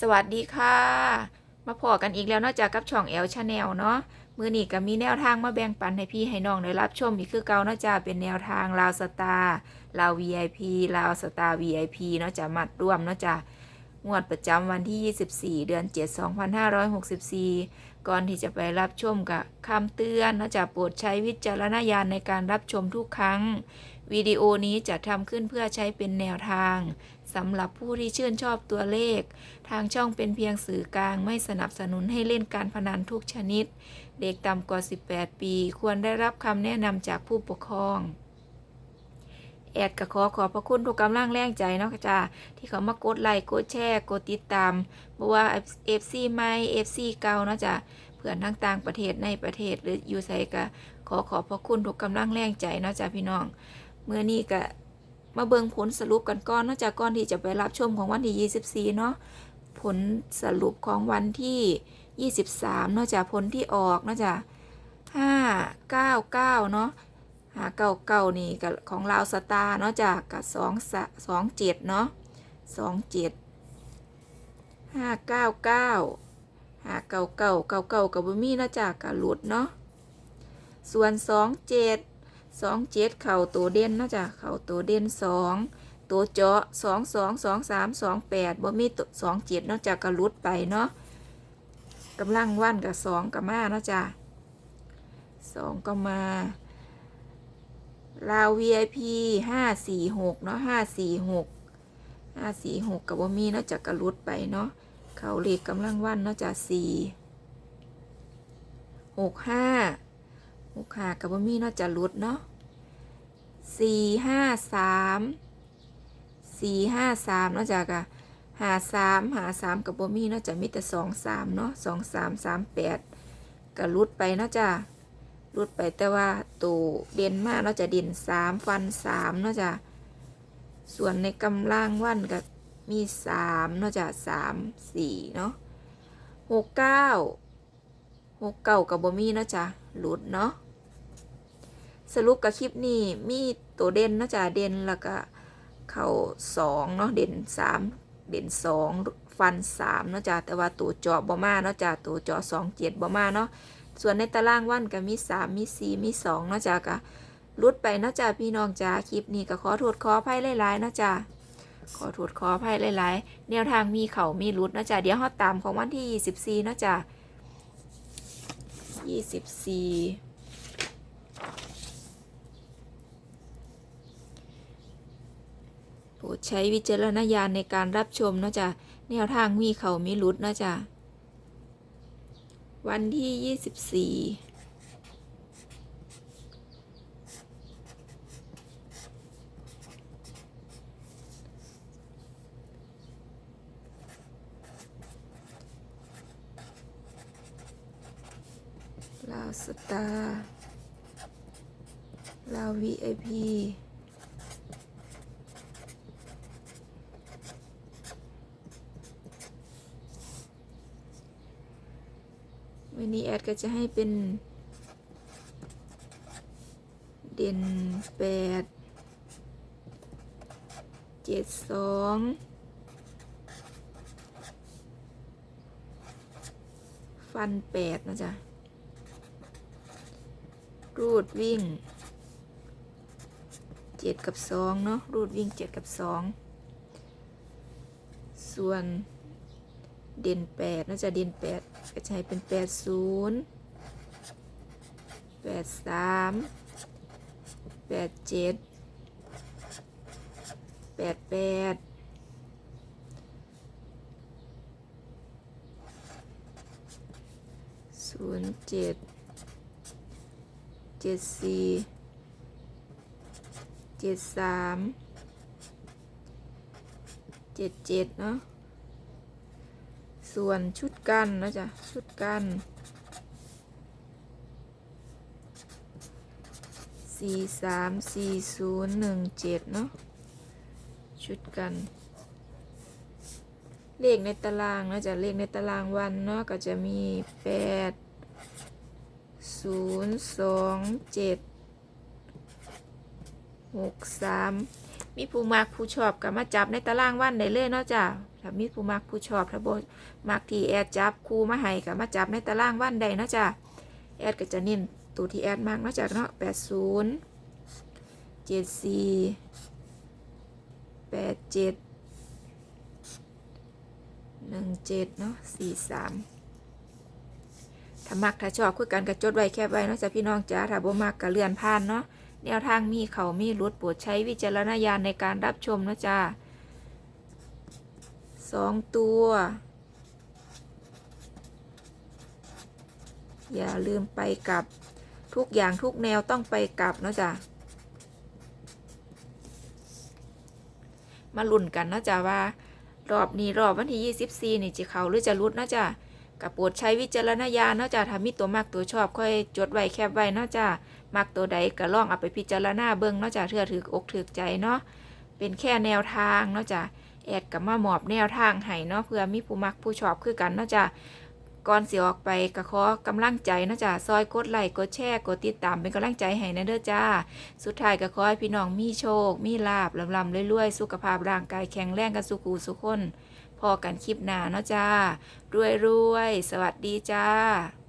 สวัสดีค่ะ มาพอกันอีกแล้วเนอกจากกับช่องแอลชาแนลเนาะมือนี้ก็มีแนวทางมาแบ่งปันให้พี่ให้น้องได้รับชมอีกคือเก่าเนาะจ้าเป็นแนวทางลาวสตาร์ลาว VIP ลาวสตาร์ VIP เนาะจ้ามัดร่วมเนาะจ้างวดประจำวันที่ 24 เดือน 7 2564 ก่อนที่จะไปรับชมกับคำเตือนเนาะจ้าโปรดใช้วิจารณญาณในการรับชมทุกครั้ง วิดีโอนี้จะทำขึ้นเพื่อใช้เป็นแนวทาง สำหรับผู้ที่ชื่นชอบตัวเลข ทางช่องเป็นเพียงสื่อกลางไม่สนับสนุนให้เล่นการพนันทุกชนิด เด็กต่ำกว่า 18 ปี ควรได้รับคำแนะนำจากผู้ปกครอง แอดก็ขอขอบพระคุณทุกกำลังแรงใจเนาะจ้าที่เขามากดไลค์กดแชร์กดติดตามบ่ว่า FC ใหม่ FC เก่าเนาะจ้าเพื่อนทั้งต่างประเทศในประเทศหรืออยู่ไสก็ขอขอบพระคุณทุกกำลังแรงใจเนาะจ้าพี่น้องเมื่อนี้ก็ มาเบิงผลสรุปกันก่อนนอกจากก่อนที่จะไปรับชมของวันที่ 24 เนาะผลสรุปของวันที่ 23นาะจากผลที่ออกนาะจาก5 9 9 เนาะหาเก้าเก้านี่กับของลาวสตาร์เนาะจากกับสองสองเจ็ดเนาะสองเจ็ดห้าเก้าเก้าหาเก้าเก้าเก้าเก้ากับบุมีเนาะจากกับหลุดเนาะส่วนสองเจ็ด สองเจ็ดเข่าตัวเด่นนาะจ้ะเข่าตัวเด่นสองตัวเจาะสองสองสองสามสองแปดบ่มีตัวสองเจ็ดนาะจ้ะกระลุดไปเนาะกำลังว่านกับสองกับมาเนาะจ้ะสองก็มาลาว VIP ห้าสี่หกเนาะห้าสี่หกห้าสี่หกกับบ่มีนาะจ้ะกระลุดไปเนาะเขาเลขกำลังว่านนาะจ้ะสี่หกห้า หกหากับบ่มีเนาจะลุดเนาะสี่ห้าสามสี่ห้าสามนาะจากะหาสามหาสามกับบ่มีเนาจะมีแต่สองสามเนาะสองสามสามแปดก็ลุดไปเนาจะลุดไปแต่ว่าตัวเด่นมากเนาจะเด่นสามฟันสามเนาจะส่วนในกำลังวันก็มีสามเนาจะสามสี่เนาะหกเก้าหกเก่ากับบ่มีเนาจะหลุดเนาะ สรุปกับคลิปนี้มีตัวเด่นนะจ๊ะเด่นแล้วก็เข่าสองเนาะเด่นสามเด่นสองฟันสามเนาะจ๊ะแต่ว่าตัวจอบบ่มาเนาะจ๊ะตัวจอสองเจ็ดบ่มาเนาะส่วนในตารางวันก็มีสามมีสี่มีสองเนาะจ๊ะก็ลุดไปเนาะจ๊ะพี่น้องจ๊ะคลิปนี้ก็ขอโทษขออภัยหลายๆเนาะจ๊ะขอโทษขออภัยหลายๆ แนวทางมีเข่ามีลุดนาะจ๊ะเดี๋ยวฮอตตามของวันที่ยี่สิบสี่เนาะจ๊สี่ ใช้วิจารณญาณในการรับชมเนาะจ้ะแนวทางมีเขามีรุดเนาะจ้ะวันที่ยี่สิบสี่ลาวสตาร์ลาว VIP วัน นี้แอดก็จะให้เป็น เด่นแปดเจ็ดสองฟันแปดนะจ๊ะ รูดวิ่งเจ็ดกับสองเนาะ รูดวิ่งเจ็ดกับสอง ส่วนเด่นแปดน่าจะเด่นแปด ก็จะให้เป็นแปดศูนย์แปดสามแปดเจ็ดแปดแปดศูนย์เจ็ดเจ็ดสี่เจ็ดสามเจ็ดเจ็ดเนาะ ส่วนชุดกันนะจ๊ะ ชุดกัน สี่สามสี่ศูนย์หนึ่งเจ็ดเนาะ ชุดกัน เลขในตารางนะจ๊ะ เลขในตารางวันเนาะก็จะมีแปดศูนย์สองเจ็ดหกสามมีผู้มักผู้ชอบก็มาจับในตารางวันได้เลยเนาะจ้ะ ถ้ามีผู้มักผู้ชอบถ้าบ่มักที่แอดจับครูมาให้ก็มาจับในตารางวันได้เนะจ้ะแอดก็จะเน้นตัวที่แอดมักเนาะจ้ะเนาะ80 74 87 17เนาะ43ถ้ามักถ้าชอบคือกันก็จดไว้แคบไว้เนาะจ้ะพี่น้องจ้าถ้าบ่มักก็เลื่อนผ่านเนาะแนวทางมีเขามีรุดโปรดใช้วิจารณญาณในการรับชมนะจ้า สองตัว อย่าลืมไปกลับทุกอย่างทุกแนวต้องไปกลับเนาะจ้ะมาลุ้นกันเนาะจ้ะว่ารอบนี้รอบวันที่ 24 นี่จะเขาหรือจะรุดเนาะจ้ะกับโปรดใช้วิจารณญาณเนาะจ้ะถ้ามีตัวมักตัวชอบค่อยจดไว้แคบไว้เนาะจ้ะมักตัวใดก็ลองเอาไปพิจารณาเบิ่งเนาะจ้ะเทื่อถือกถือใจเนาะเป็นแค่แนวทางเนาะจ้ะ แอดกับมาหมอบแนวทางให้เนาะเพื่อมีผู้มักผู้ชอบคือกันเนาะจ้ะก่อนสิออกไปก็ขอกำลังใจเนาะจ้ะซอยกดไลค์กดแชร์กดติดตามเป็นกำลังใจให้นะเด้อจ้า สุดท้ายก็ขอให้พี่น้องมีโชค มีลาบลำลำเรวยๆ สุขภาพร่างกายแข็งแรงกันสุขูสุขคน พอกันคลิปหน้าเนาะจ้ารวยรวยๆสวัสดีจ้า